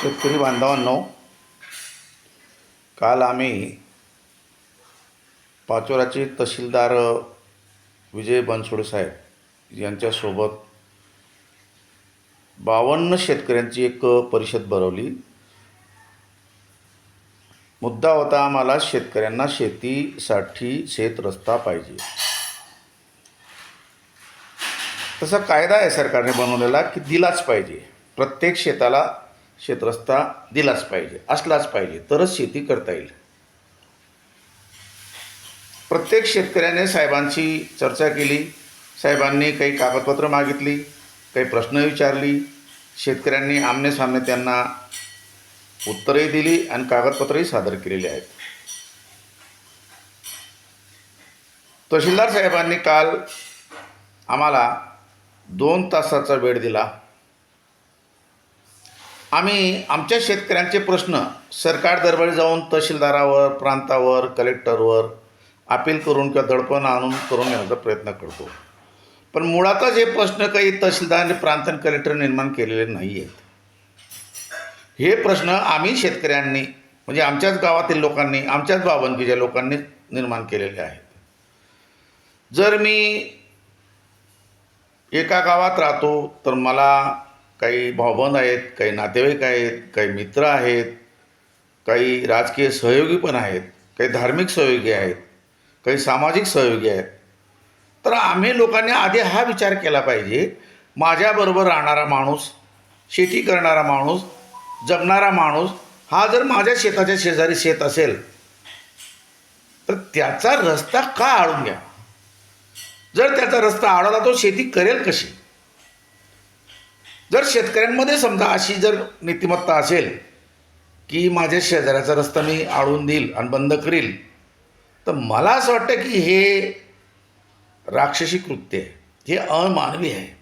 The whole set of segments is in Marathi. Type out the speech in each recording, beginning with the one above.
शेतकरी बांधवांनो काल आम्ही पाचोराचे तहसीलदार विजय बनसोडे साहेब यांच्यासोबत बावन्न शेतकऱ्यांची एक परिषद भरवली. मुद्दा होता आम्हाला शेतकऱ्यांना शेतीसाठी शेत रस्ता पाहिजे. तसा कायदा आहे सरकारने बनवलेला की दिलाच पाहिजे. प्रत्येक शेताला शेतरस्ता दिलाच पाहिजे असलाच पाहिजे तरच शेती करता येईल. प्रत्येक शेतकऱ्याने साहेबांशी चर्चा केली साहेबांनी काही कागदपत्रं मागितली काही प्रश्न विचारली शेतकऱ्यांनी आमनेसामने त्यांना उत्तरही दिली आणि कागदपत्रही सादर केलेली आहेत. तहसीलदार साहेबांनी काल आम्हाला दोन तासाचा वेळ दिला. आम्ही आमच्या शेतकऱ्यांचे प्रश्न सरकार दरबारी जाऊन तहसीलदारावर प्रांतावर कलेक्टरवर अपील करून किंवा दडपण आणून करून घेण्याचा प्रयत्न करतो. पण मुळातच हे प्रश्न काही तहसीलदार आणि प्रांत आणि कलेक्टर निर्माण केलेले नाही आहेत हे प्रश्न आम्ही शेतकऱ्यांनी म्हणजे आमच्याच गावातील लोकांनी आमच्याच बाबनकीच्या लोकांनी निर्माण केलेले आहेत. जर मी एका गावात राहतो तर मला काही भावबंद आहेत काही नातेवाईक आहेत काही मित्र आहेत काही राजकीय सहयोगी पण आहेत काही धार्मिक सहयोगी आहेत काही सामाजिक सहयोगी आहेत. तर आम्ही लोकांनी आधी हा विचार केला पाहिजे माझ्याबरोबर राहणारा माणूस शेती करणारा माणूस जगणारा माणूस हा जर माझ्या शेताच्या शेजारी शेत असेल तर त्याचा रस्ता का आळून घ्या? जर त्याचा रस्ता आळवला तो शेती करेल कशी? जर शेतकऱ्यांमध्ये समजा अशी जर नीतिमत्ता असेल की माझ्या शेजाऱ्याचा रस्ता मी आळून देईल आणि बंद करील तर मला असं वाटतं की हे राक्षसी कृत्य आहे. हे अमानवी आहे.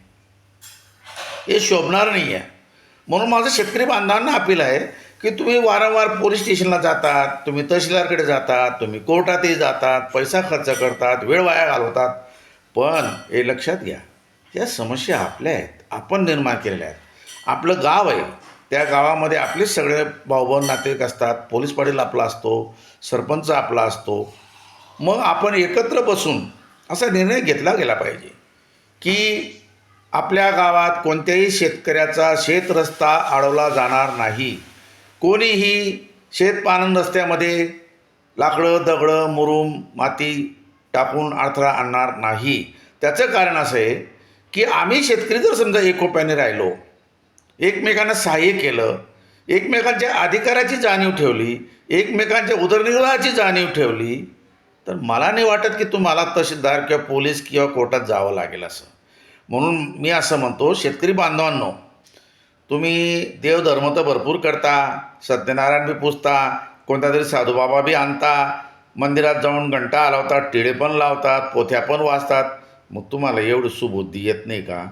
हे शोभणार नाही आहे. म्हणून माझं शेतकरी बांधवांना अपील आहे की तुम्ही वारंवार पोलीस स्टेशनला जातात तुम्ही तहसीलदारकडे जातात तुम्ही कोर्टातही जातात पैसा खर्च करतात वेळ वाया घालवतात. पण हे लक्षात घ्या या समस्या आपल्या आहेत. आपण निर्माण केलेल्या आहेत. आपलं गाव आहे. त्या गावामध्ये आपलेच सगळे भाऊभाऊ नातेवाईक असतात. पोलीस पाटील आपला असतो. सरपंच आपला असतो. मग आपण एकत्र बसून असा निर्णय घेतला गेला पाहिजे की आपल्या गावात कोणत्याही शेतकऱ्याचा शेतरस्ता अडवला जाणार नाही. कोणीही शेतपानन रस्त्यामध्ये लाकडं दगडं मुरुम माती टाकून अडथळा आणणार नाही. त्याचं कारण असं आहे की आम्ही शेतकरी जर समजा एकोप्याने राहिलो एकमेकांना सहाय्य केलं एकमेकांच्या अधिकाराची जाणीव ठेवली एकमेकांच्या उदरनिर्वाहाची जाणीव ठेवली तर मला नाही वाटत की तुम्हाला तहसीलदार किंवा पोलीस किंवा कोर्टात जावं लागेल असं. म्हणून मी असं म्हणतो शेतकरी बांधवांनो तुम्ही देवधर्म तर भरपूर करता सत्यनारायण बी पूजता कोणता तरी साधूबाबा बी आणता मंदिरात जाऊन घंटा हलवतात टिळे पण लावतात पोथ्या पण वाचतात मग तुम्हाला एवढी सुबुद्धी येत नाही का?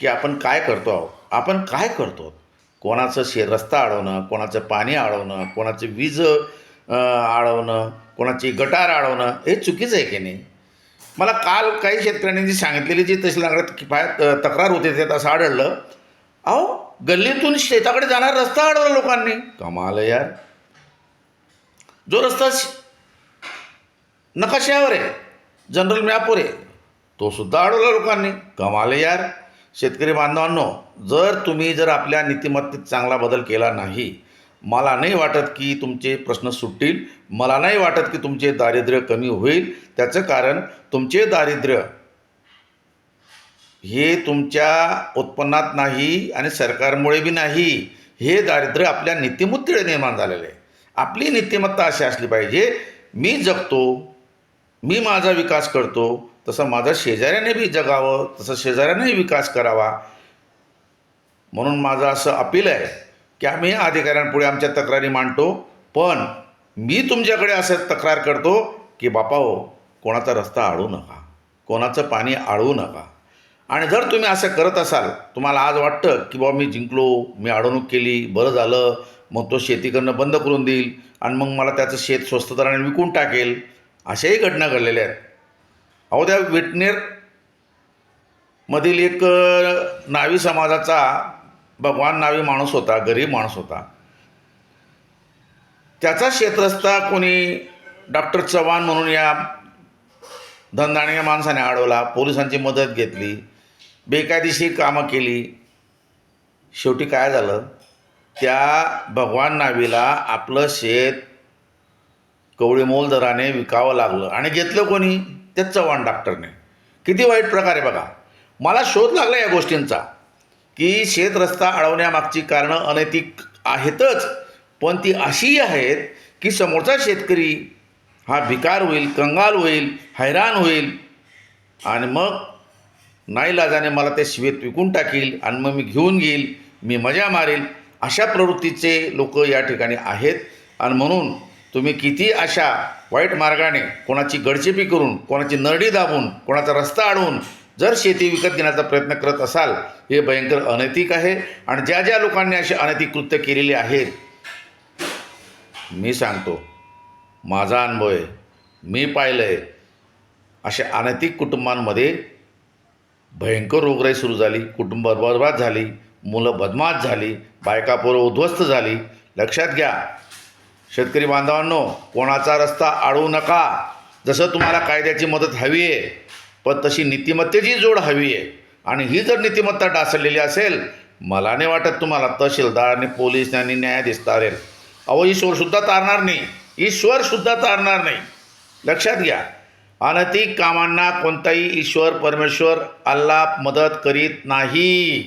की आपण काय करतो आहोत आपण काय करतो? कोणाचं शे रस्ता अडवणं कोणाचं पाणी अडवणं कोणाची वीज अडवणं कोणाची गटार अडवणं हे चुकीचं आहे की नाही? मला काल काही शेतकऱ्यांनी जी सांगितलेली जी तहसीलदारात किफायत तक्रार होते त्यात असं आढळलं. अहो गल्लीतून शेताकडे जाणार रस्ता अडवला लोकांनी. कमाल यार. जो रस्ता श- नकाशावर आहे जनरल मॅपवर आहे. तो सुद्धा अडवला लोकांनी. कमाले यार. शेतकरी बांधवांनो जर तुम्ही जर आपल्या नीतिमत्तेत चांगला बदल केला नाही मला नाही वाटत की तुमचे प्रश्न सुटतील मला नाही वाटत की तुमचे दारिद्र्य कमी होईल. त्याचं कारण तुमचे दारिद्र्य हे तुमच्या उत्पन्नात नाही आणि सरकारमुळे बी नाही. हे दारिद्र्य आपल्या नीतिमत्तेने निर्माण झालेलं आहे. आपली नीतिमत्ता अशी असली पाहिजे मी जगतो मी माझा विकास करतो तसं माझा शेजाऱ्याने बी जगावं तसं शेजाऱ्यानेही विकास करावा. म्हणून माझं असं अपील आहे की आम्ही अधिकाऱ्यांपुढे आमच्या तक्रारी मांडतो पण मी तुमच्याकडे असं तक्रार करतो की बापा हो कोणाचा रस्ता आळू नका कोणाचं पाणी आळवू नका. आणि जर तुम्ही असं करत असाल तुम्हाला आज वाटतं की बाबा मी जिंकलो मी अडवणूक केली बरं झालं मग तो शेती करणं बंद करून देईल आणि मग मला त्याचं शेत स्वस्त दराने विकून टाकेल अशाही घटना घडलेल्या आहेत. अहो त्या विटनेर मधील एक नावी समाजाचा भगवान नावी माणूस होता गरीब माणूस होता. त्याचा क्षेत्रस्था कोणी? डॉक्टर चव्हाण म्हणून या धनदाणीच्या माणसाने अडवला पोलिसांची मदत घेतली बेकायदेशीर कामं केली. शेवटी काय झालं? त्या भगवान नावीला आपलं शेत कवळीमोल दराने विकावं लागलं. आणि घेतलं कोणी? त्या चव्हाण डॉक्टरने. किती वाईट प्रकार आहे बघा. मला शोध लागला या गोष्टींचा की शेत रस्ता अडवण्यामागची कारणं अनैतिक आहेतच पण ती अशीही आहेत की समोरचा शेतकरी हा भिकार होईल कंगाल होईल हैराण होईल आणि मग नाईलाजाने मला ते शिवेत विकून टाकील आणि मग मी घेऊन घेईल मी मजा मारेल अशा प्रवृत्तीचे लोक या ठिकाणी आहेत आणि म्हणून तुम्ही किती अशा वाईट मार्गाने कोणाची गडचेपी करून कोणाची नरडी दाबून कोणाचा रस्ता अडवून जर शेती विकत घेण्याचा प्रयत्न करत असाल हे भयंकर अनैतिक आहे. आणि ज्या ज्या लोकांनी अशी अनैतिक कृत्य केलेली आहेत मी सांगतो माझा अनुभव आहे मी पाहिलं आहे अशा अनैतिक कुटुंबांमध्ये भयंकर रोगराई सुरू झाली कुटुंब बरबाद झाली मुलं बदमाश झाली बायका पोरं उद्ध्वस्त झाली. लक्षात घ्या शेतकरी बांधवांनो कोणाचा रस्ता अडवू नका. जसं तुम्हाला कायद्याची मदत हवी आहे पण तशी नीतिमत्तेची जोड हवी आहे. आणि ही जर नीतिमत्ता डासळलेली असेल मला नाही वाटत तुम्हाला तहसीलदार आणि पोलीस आणि न्यायाधीश तारेल अहो ईश्वरसुद्धा तारणार नाही. ईश्वरसुद्धा तारणार नाही. लक्षात घ्या. अनैतिक कामांना कोणताही ईश्वर परमेश्वर अल्लाह मदत करीत नाही.